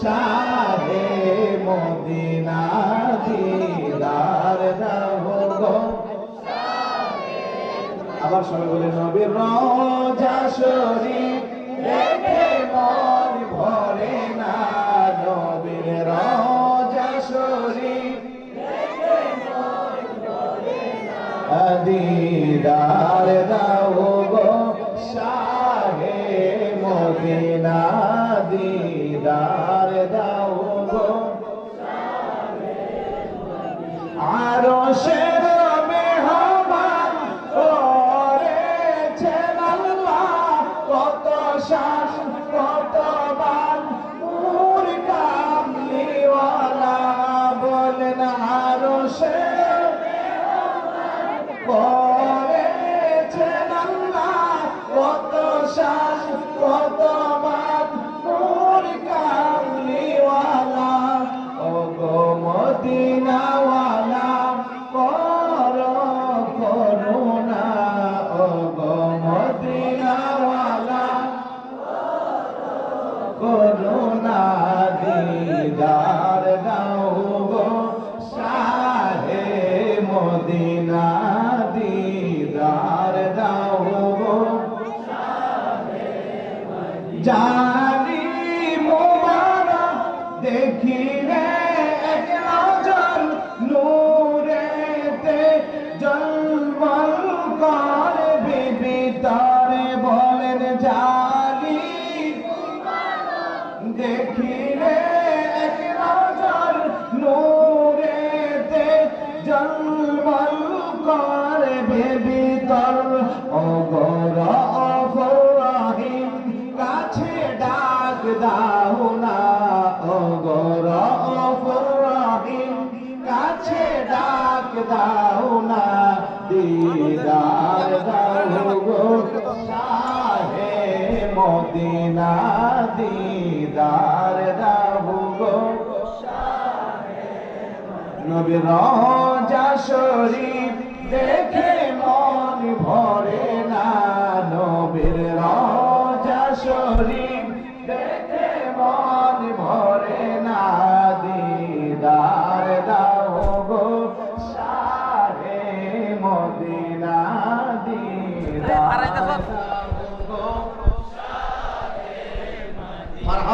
শাহে Medina দিদার দাও আবার সবাই বলে, নবীর রোজা শরীফ দেখে মন ভরে না। নবীর রোজা শরীফ দিদার দাও গো। করেছেন আল্লাহ কত শাস দেখিলে এক নজর নূরেতে জলমল করে বিবিতরে বলেন জানি। দেখিলে এক নজর নূরেতে জলমল করে ভেবিতর অগর দাও না দিদার দাও গো শাহে মদিনা, দিদার দাও গো নবীর রোজা শরীফ দেখে মন ভরে না। নবীর রোজা শরীফ দেখে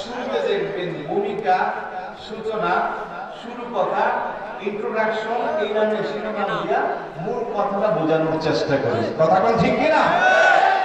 শুরুতে দেখবেন ভূমিকা, সূচনা শুরু কথা ইন্ট্রোডাকশন এই নামে দিয়া মূল কথাটা বোঝানোর চেষ্টা করে। কথা ঠিক কিনা?